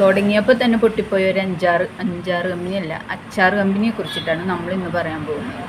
തുടങ്ങിയപ്പോൾ തന്നെ പൊട്ടിപ്പോയ. ഒരു അഞ്ചാറ് അഞ്ചാറ് കമ്പനിയല്ല അച്ചാറ് കമ്പനിയെ കുറിച്ചിട്ടാണ് നമ്മൾ ഇന്ന് പറയാൻ പോകുന്നത്.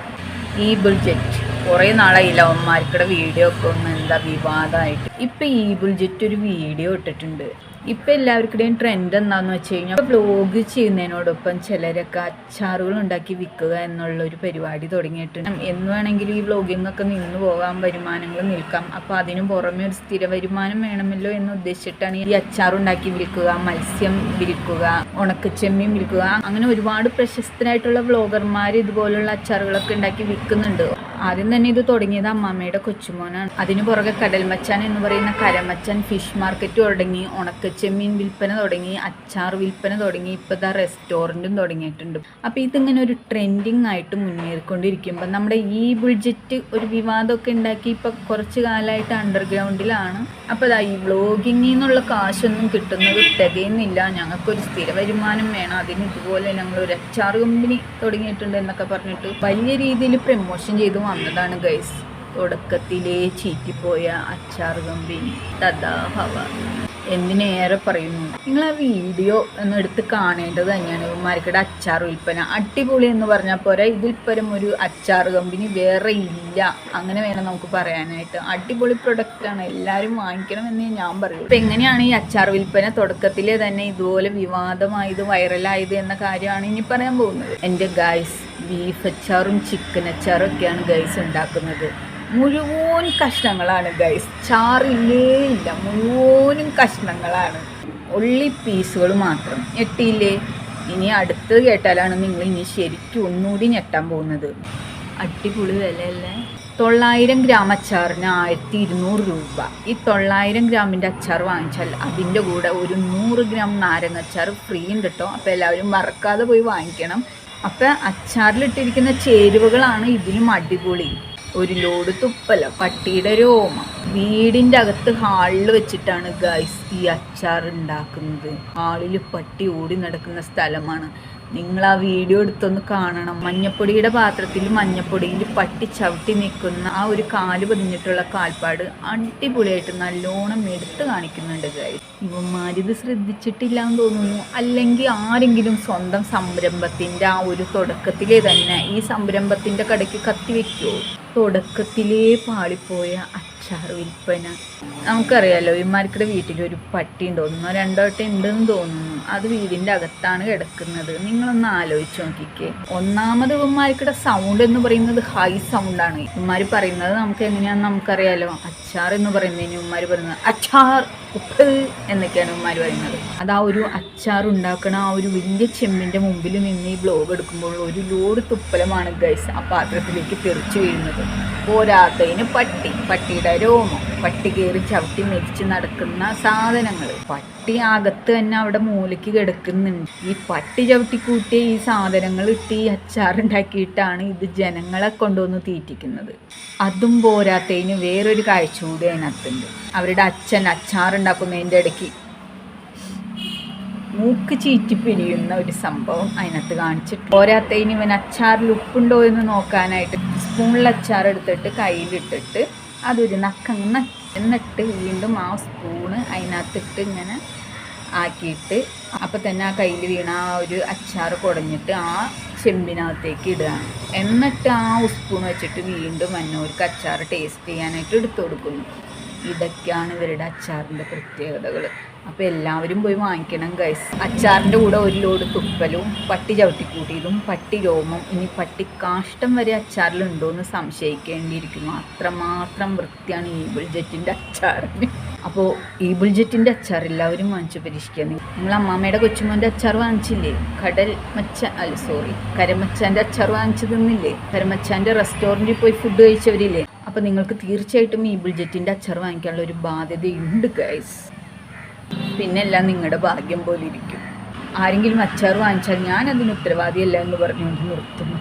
ഈ ബുൾജെറ്റ് കുറേ നാളായി ലവന്മാർക്കുടെ വീഡിയോ ഒക്കെ ഒന്ന് എന്താ വിവാദമായിട്ട് ഇപ്പം ഈ ബുൾജെറ്റ് ഒരു വീഡിയോ ഇട്ടിട്ടുണ്ട്. ഇപ്പം എല്ലാവർക്കിടയും ട്രെൻഡ് എന്താണെന്ന് വെച്ച് കഴിഞ്ഞാൽ വ്ലോഗ് ചെയ്യുന്നതിനോടൊപ്പം ചിലരൊക്കെ അച്ചാറുകൾ ഉണ്ടാക്കി വിൽക്കുക എന്നുള്ള ഒരു പരിപാടി തുടങ്ങിയിട്ടുണ്ട്. എന്ന് വേണമെങ്കിൽ ഈ വ്ലോഗിങ്ങൊക്കെ നിന്ന് പോകാൻ വരുമാനങ്ങൾ നിൽക്കാം. അപ്പോൾ അതിന് പുറമെ ഒരു സ്ഥിര വരുമാനം വേണമല്ലോ എന്ന് ഉദ്ദേശിച്ചിട്ടാണ് ഈ അച്ചാർ ഉണ്ടാക്കി വിൽക്കുക മത്സ്യം വിൽക്കുക ഉണക്കച്ചെമ്മീൻ വിൽക്കുക. അങ്ങനെ ഒരുപാട് പ്രശസ്തരായിട്ടുള്ള വ്ലോഗർമാർ ഇതുപോലുള്ള അച്ചാറുകളൊക്കെ ഉണ്ടാക്കി വിൽക്കുന്നുണ്ട്. ആദ്യം തന്നെ ഇത് തുടങ്ങിയത് അമ്മാമ്മയുടെ കൊച്ചുമോനാണ്. അതിന് പുറകെ കടൽമച്ചാൻ എന്ന് പറയുന്ന കരമച്ചാൻ ഫിഷ് മാർക്കറ്റ് തുടങ്ങി ഉണക്കച്ചെമ്മീൻ വിൽപ്പന തുടങ്ങി അച്ചാർ വിൽപ്പന തുടങ്ങി ഇപ്പോൾ ഇതാ റെസ്റ്റോറന്റും തുടങ്ങിയിട്ടുണ്ട്. അപ്പോൾ ഇതിങ്ങനെ ഒരു ട്രെൻഡിങ് ആയിട്ട് മുന്നേറിക്കൊണ്ടിരിക്കുമ്പോൾ നമ്മുടെ ഈ ബുൾജറ്റ് ഒരു വിവാദമൊക്കെ ഉണ്ടാക്കി ഇപ്പോൾ കുറച്ച് കാലമായിട്ട് അണ്ടർഗ്രൗണ്ടിലാണ് അപ്പോൾ ഇതാ ഈ വ്ളോഗിങ്ങിൽ നിന്നുള്ള കാശൊന്നും കിട്ടുന്നത് തികയുന്നില്ല ഞങ്ങൾക്കൊരു സ്ഥിര വരുമാനം വേണം. അതിന് ഇതുപോലെ ഞങ്ങൾ ഒരു അച്ചാർ കമ്പനി തുടങ്ങിയിട്ടുണ്ട് എന്നൊക്കെ പറഞ്ഞിട്ട് വലിയ രീതിയിൽ പ്രമോഷൻ ചെയ്ത് വന്നതാണ് ഗൈസ് തുടക്കത്തിലേ ചീറ്റിപ്പോയ അച്ചാർ കമ്പനി തഥാ ഭവ എന്തിനേറെ പറയുന്നു? നിങ്ങൾ ആ വീഡിയോ ഒന്ന് എടുത്ത് കാണേണ്ടത് തന്നെയാണ്. ഇവന്മാർക്കിടെ അച്ചാർ വിൽപ്പന. അടിപൊളി എന്ന് പറഞ്ഞാൽ പോരാ. ഇതിൽ പരം ഒരു അച്ചാർ കമ്പനി വേറെ ഇല്ല. അങ്ങനെ വേണം നമുക്ക് പറയാനായിട്ട്. അടിപൊളി പ്രൊഡക്റ്റാണ് എല്ലാവരും വാങ്ങിക്കണം എന്ന് ഞാൻ പറയൂ അപ്പം എങ്ങനെയാണ് ഈ അച്ചാർ വിൽപ്പന തുടക്കത്തിലെ തന്നെ ഇതുപോലെ വിവാദമായത് വൈറലായത് എന്ന കാര്യമാണ് ഇനി പറയാൻ പോകുന്നത്. എന്റെ ഗൈസ് ബീഫ് അച്ചാറും ചിക്കൻ അച്ചാറും ഒക്കെയാണ് ഗൈസ് ഉണ്ടാക്കുന്നത്. മുഴുവൻ കഷ്ണങ്ങളാണ് ഗൈസ് ചാറില്ലേ ഇല്ല. മുഴുവനും കഷ്ണങ്ങളാണ്. ഉള്ളി പീസുകൾ മാത്രം. ഞെട്ടിയില്ലേ? ഇനി അടുത്ത് കേട്ടാലാണ് നിങ്ങൾ ഇനി ശരിക്കും ഒന്നുകൂടി ഞെട്ടാൻ പോകുന്നത്. അടിപൊളി വിലയല്ലേ? തൊള്ളായിരം ഗ്രാം അച്ചാറിന് ആയിരത്തി ഇരുന്നൂറ് രൂപ. ഈ തൊള്ളായിരം ഗ്രാമിന്റെ അച്ചാർ വാങ്ങിച്ചാൽ അതിന്റെ കൂടെ ഒരു നൂറ് ഗ്രാം നാരങ്ങ അച്ചാർ ഫ്രീ ഉണ്ട് കേട്ടോ അപ്പോൾ എല്ലാവരും മറക്കാതെ പോയി വാങ്ങിക്കണം. അപ്പം അച്ചാറിലിട്ടിരിക്കുന്ന ചേരുവകളാണ് ഇതിലും അടിപൊളി. ഒരു ലോഡ് തുപ്പല പട്ടിയുടെ രോമം വീടിന്റെ അകത്ത് ഹാളിൽ വെച്ചിട്ടാണ് ഗൈസ് ഈ അച്ചാർ ഉണ്ടാക്കുന്നത്. ഹാളിൽ പട്ടി ഓടി നടക്കുന്ന സ്ഥലമാണ്. നിങ്ങൾ ആ വീഡിയോ എടുത്തൊന്ന് കാണണം. മഞ്ഞപ്പൊടിയുടെ പാത്രത്തിൽ മഞ്ഞപ്പൊടിയിൽ പട്ടി ചവിട്ടി നിൽക്കുന്ന ആ ഒരു കാൽ പതിഞ്ഞിട്ടുള്ള കാൽപ്പാട് അടിപൊളിയായിട്ട് നല്ലോണം എടുത്ത് കാണിക്കുന്നുണ്ട് ഗൈസ് ഇവന്മാരിത് ശ്രദ്ധിച്ചിട്ടില്ല എന്ന് തോന്നുന്നു. അല്ലെങ്കിൽ ആരെങ്കിലും സ്വന്തം സംരംഭത്തിന്റെ ആ ഒരു തുടക്കത്തിലേ തന്നെ ഈ സംരംഭത്തിന്റെ കടയ്ക്ക് കത്തി തുടക്കത്തിലേ പാളിപ്പോയ അച്ചാർ വിൽപ്പന. നമുക്കറിയാലോ ഇമാർക്കിടെ വീട്ടിൽ ഒരു പട്ടി ഉണ്ട് ഒന്നോ രണ്ടോ വട്ടം ഉണ്ടെന്ന് തോന്നുന്നു. അത് വീടിന്റെ അകത്താണ് കിടക്കുന്നത്. നിങ്ങളൊന്ന് ആലോചിച്ച് നോക്കിക്കേ. ഒന്നാമത് ഇവന്മാർക്കിടെ സൗണ്ട് എന്ന് പറയുന്നത് ഹൈ സൗണ്ടാണ് ഇവന്മാർ പറയുന്നത് നമുക്ക് എങ്ങനെയാണെന്ന് നമുക്കറിയാലോ. അച്ചാർ എന്ന് പറയുന്നതിന് ഉമ്മാര് പറയുന്നത് അച്ചാർ ഉപ്പ് എന്നൊക്കെയാണ് ഉമ്മാര് പറയുന്നത്. അത് ആ ഒരു അച്ചാർ ഉണ്ടാക്കണ ആ ഒരു വലിയ ചെമ്മിന്റെ മുമ്പിൽ നിന്ന് ഈ ബ്ലോഗ് എടുക്കുമ്പോൾ ഒരു ലോഡ് തുപ്പലമാണ് ഗൈസ് ആ പാത്രത്തിലേക്ക് തെറിച്ചു വീഴുന്നത്. പോരാത്തതിന് പട്ടി പട്ടിയുടെ രോമം പട്ടി കയറി ചവിട്ടി മെരിച്ച് നടക്കുന്ന സാധനങ്ങൾ പട്ടി അകത്ത് തന്നെ അവിടെ മൂലയ്ക്ക് കിടക്കുന്നുണ്ട്. ഈ പട്ടി ചവിട്ടി കൂട്ടിയ ഈ സാധനങ്ങൾ ഇട്ട് ഈ അച്ചാറുണ്ടാക്കിയിട്ടാണ് ഇത് ജനങ്ങളെ കൊണ്ടുവന്ന് തീറ്റിക്കുന്നത്. അതും പോരാത്തതിന് വേറൊരു കാഴ്ച കൂടി അതിനകത്തുണ്ട്. അവരുടെ അച്ഛൻ അച്ചാറുണ്ടാക്കുന്നതിന്റെ ഇടയ്ക്ക് മൂക്ക് ചീറ്റി പിരിയുന്ന ഒരു സംഭവം അതിനകത്ത് കാണിച്ചിട്ട് പോരാത്തതിന് ഇവൻ അച്ചാറിൽ ഉപ്പുണ്ടോ എന്ന് നോക്കാനായിട്ട് സ്പൂണിൽ അച്ചാർ എടുത്തിട്ട് കയ്യിലിട്ടിട്ട് അതൊരു നക്കങ്ങ് എന്നിട്ട് വീണ്ടും ആ സ്പൂണ് അതിനകത്തിട്ട് ഇങ്ങനെ ആക്കിയിട്ട് അപ്പോൾ തന്നെ ആ കയ്യിൽ വീണ ആ ഒരു അച്ചാർ കുടഞ്ഞിട്ട് ആ ചെമ്പിനകത്തേക്ക് ഇടുകയാണ് എന്നിട്ട് ആ സ്പൂൺ വെച്ചിട്ട് വീണ്ടും അന്നോർക്ക് അച്ചാർ ടേസ്റ്റ് ചെയ്യാനായിട്ട് എടുത്തു കൊടുക്കുന്നു. ഇതൊക്കെയാണ് ഇവരുടെ അച്ചാറിന്റെ പ്രത്യേകതകൾ അപ്പോൾ എല്ലാവരും പോയി വാങ്ങിക്കണം ഗൈസ് അച്ചാറിന്റെ കൂടെ ഒരു ലോഡ് തുപ്പലും പട്ടി ചവിട്ടിക്കൂട്ടിയതും പട്ടി രോമം ഇനി പട്ടി കാഷ്ടം വരെ അച്ചാറിലുണ്ടോ എന്ന് സംശയിക്കേണ്ടിയിരിക്കുന്നു. അത്രമാത്രം വൃത്തിയാണ് ഈ ബുൾജറ്റിന്റെ അച്ചാറിന് അപ്പോൾ ഈ ബുൾജറ്റിന്റെ അച്ചാർ എല്ലാവരും വാങ്ങിച്ച് പരീക്ഷിക്കുക. നമ്മൾ അമ്മാമ്മയുടെ കൊച്ചുമോന്റെ അച്ചാർ വാങ്ങിച്ചില്ലേ? കടൽ മച്ച അല്ല സോറി കരമച്ചാന്റെ അച്ചാർ വാങ്ങിച്ചു തിന്നില്ലേ കരമച്ചാന്റെ റെസ്റ്റോറന്റിൽ പോയി ഫുഡ് കഴിച്ചവരില്ലേ? അപ്പോൾ നിങ്ങൾക്ക് തീർച്ചയായിട്ടും ഈ ബുൾജറ്റിന്റെ അച്ചാർ വാങ്ങിക്കാനുള്ള ഒരു ബാധ്യതയുണ്ട് ഗൈസ് പിന്നെ എല്ലാം നിങ്ങളുടെ ഭാഗ്യം പോലെ ഇരിക്കും ആരെങ്കിലും അച്ചാർ വാങ്ങിച്ചാൽ ഞാൻ അതിന് ഉത്തരവാദിയല്ല എന്ന് പറഞ്ഞുകൊണ്ട് നിർത്തുന്നു.